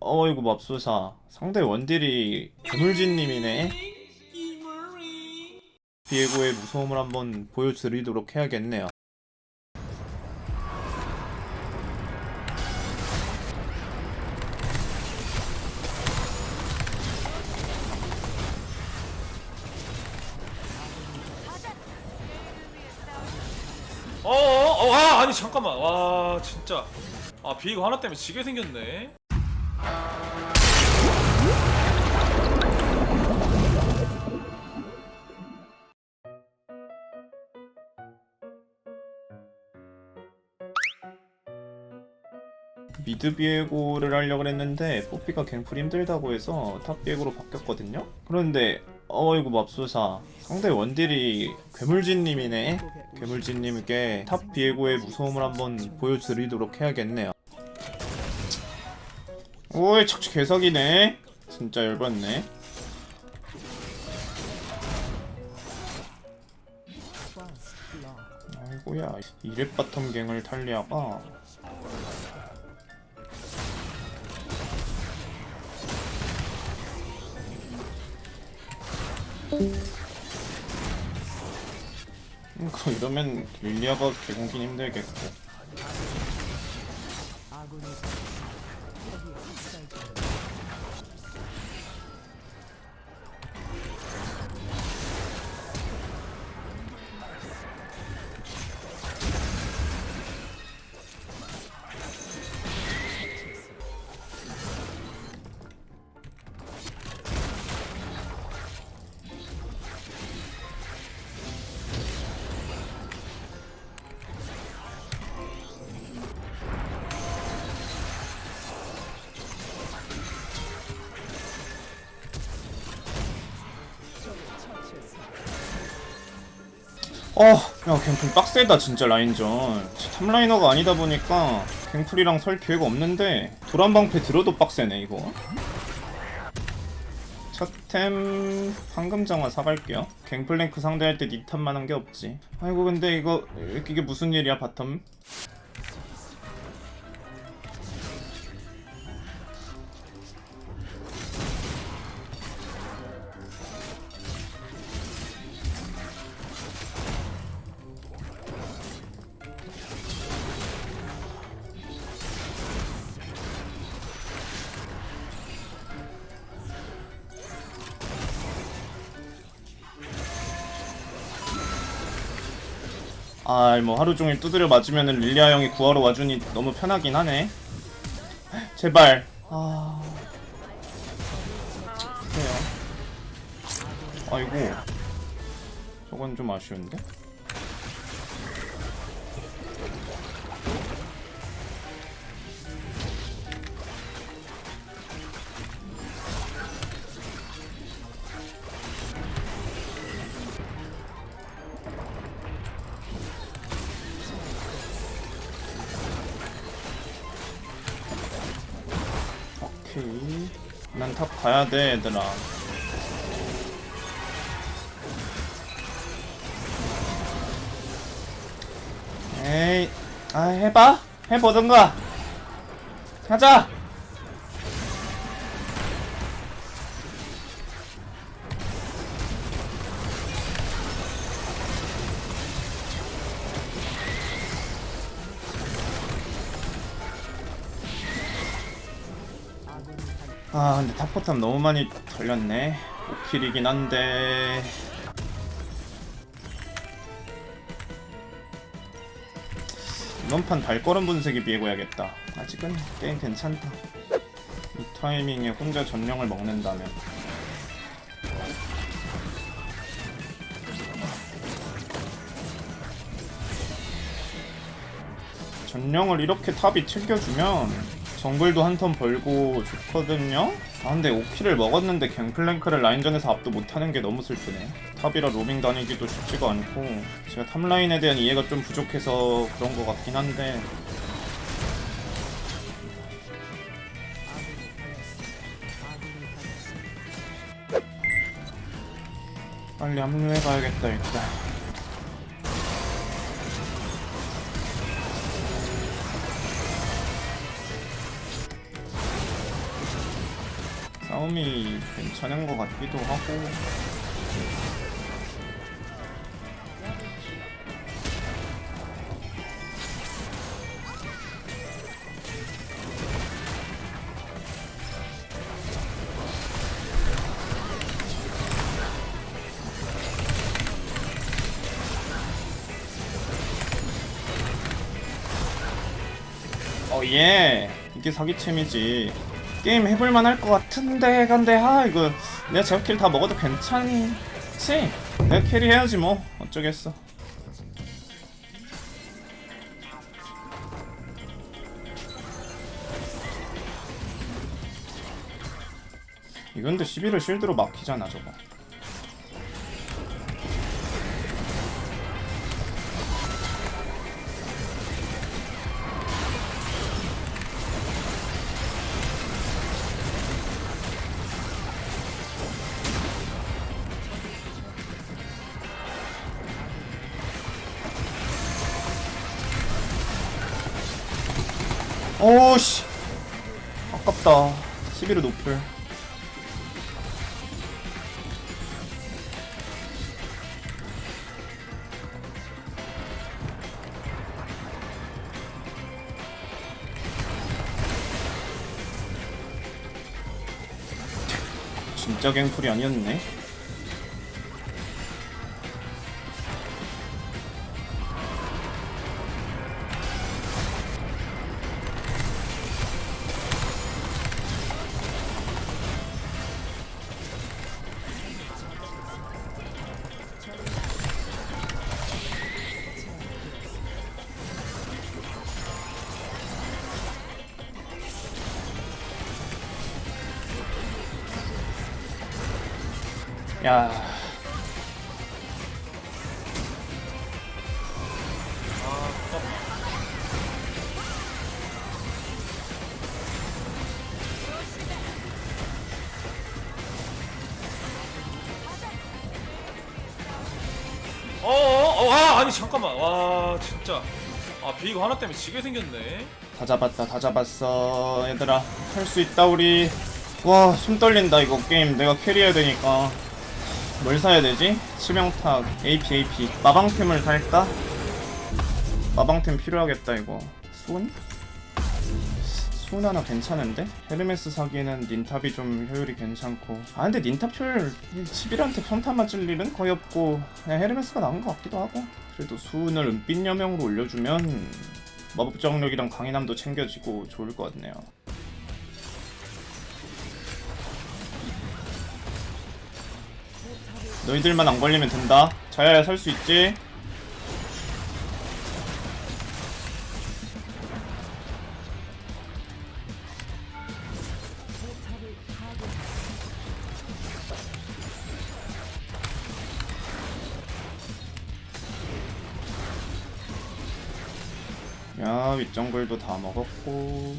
어이구 맙소사. 상대 원딜이 괴물진님이네. 비에고의 무서움을 한번 보여드리도록 해야겠네요 아 아니 잠깐만. 와 진짜. 아 비이거 하나 때문에 지게 생겼네. 미드 비에고를 하려고 했는데 뽀삐가 갱플 힘들다고 해서 탑 비에고로 바뀌었거든요? 그런데 어이구 맙소사. 상대 원딜이 괴물진님이네 괴물진님께 탑 비에고의 무서움을 한번 보여드리도록 해야겠네요. 오이 척추 개석이네. 진짜 열받네. 아이고야 이랩 바텀 갱을 탈리아가 음, 그럼 이러면 릴리아가 개공긴 힘들겠고 어, 야, 갱플 빡세다, 진짜, 라인전. 탑라이너가 아니다 보니까, 갱플이랑 설 기회가 없는데, 도란방패 들어도 빡세네, 이거. 첫템, 황금장화 사갈게요. 갱플랭크 상대할 때 닉탑만 한 게 없지. 아이고, 근데 이거, 이게 무슨 일이야, 바텀? 아, 뭐 하루 종일 두드려 맞으면 은 릴리아 형이 구하러 와주니 너무 편하긴 하네. 제발. 아. 그래요. 아이고. 저건 좀 아쉬운데? 탑 가야 돼, 얘들아. 에이, 아, 해봐? 해보던가. 가자! 아, 근데 탑포탑 너무 많이 털렸네. 5킬이긴 한데. 이번 판 발걸음 분석이 비해 고야겠다. 아직은 게임 괜찮다. 이 타이밍에 혼자 전령을 먹는다면. 전령을 이렇게 탑이 챙겨주면 정글도 한 턴 벌고 좋거든요? 아 근데 5킬을 먹었는데 갱플랭크를 라인전에서 압도 못하는 게 너무 슬프네. 탑이라 로밍 다니기도 쉽지가 않고 제가 탑라인에 대한 이해가 좀 부족해서 그런 것 같긴 한데. 빨리 합류해가야겠다 일단 싸움이 괜찮은 것 같기도 하고. 어예. 이게 사기챔이지 게임 해볼만 할 것 같은데 근데 아 이거 내가 제압킬 다 먹어도 괜찮지? 내가 캐리 해야지 뭐. 어쩌겠어. 이건 근데 11을 쉴드로 막히잖아 저거 오씨. 아깝다. 11을 높을. 진짜 갱플이 아니었네 야. 아, 아깝다. 어어 어, 아 아니 잠깐만. 와 진짜. 아 비이거 하나 때문에 지게 생겼네. 다 잡았다 다 잡았어. 얘들아 할 수 있다 우리. 와숨 떨린다 이거 게임. 내가 캐리해야 되니까 뭘 사야 되지? 치명탁 AP AP 마방템을 살까? 마방템 필요하겠다 이거 수은? 수은 하나 괜찮은데? 헤르메스 사기에는 닌탑이 좀 효율이 괜찮고 아 근데 닌탑 효율 11한테 평타 맞을 일은 거의 없고 그냥 헤르메스가 나은 것 같기도 하고 그래도 수은을 은빛 여명으로 올려주면 마법 정력이랑 강인함도 챙겨지고 좋을 것 같네요. 너희들만 안 걸리면 된다. 자야야 살 수 있지? 야 윗정글도 다 먹었고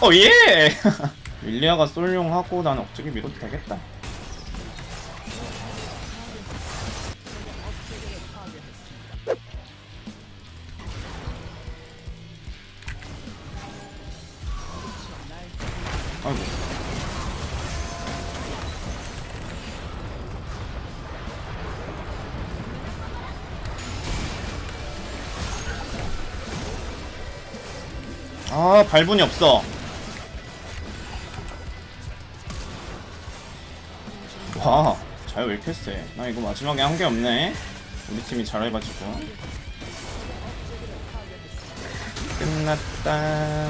어 예! 윌리아가 솔용하고 난 억지게 밀어도 되겠다. 아이고. 아 발분이 없어. 와, 잘왜 이렇게 세? 나 이거 마지막에 한 게 없네. 우리 팀이 잘해가지고. 끝났다.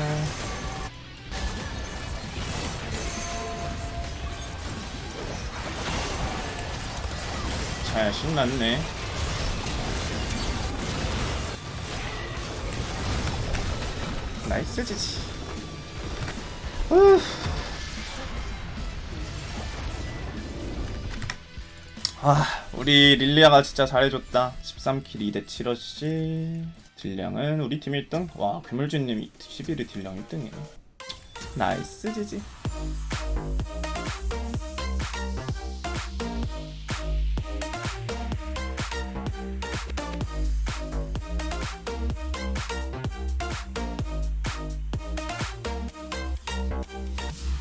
잘 신났네. 나이스 지지 후. 아 우리 릴리아가 진짜 잘해줬다. 13킬 2대 7러시 딜량은 우리 팀 1등. 와 괴물주님 11위 딜량 1등이네. 나이스 지지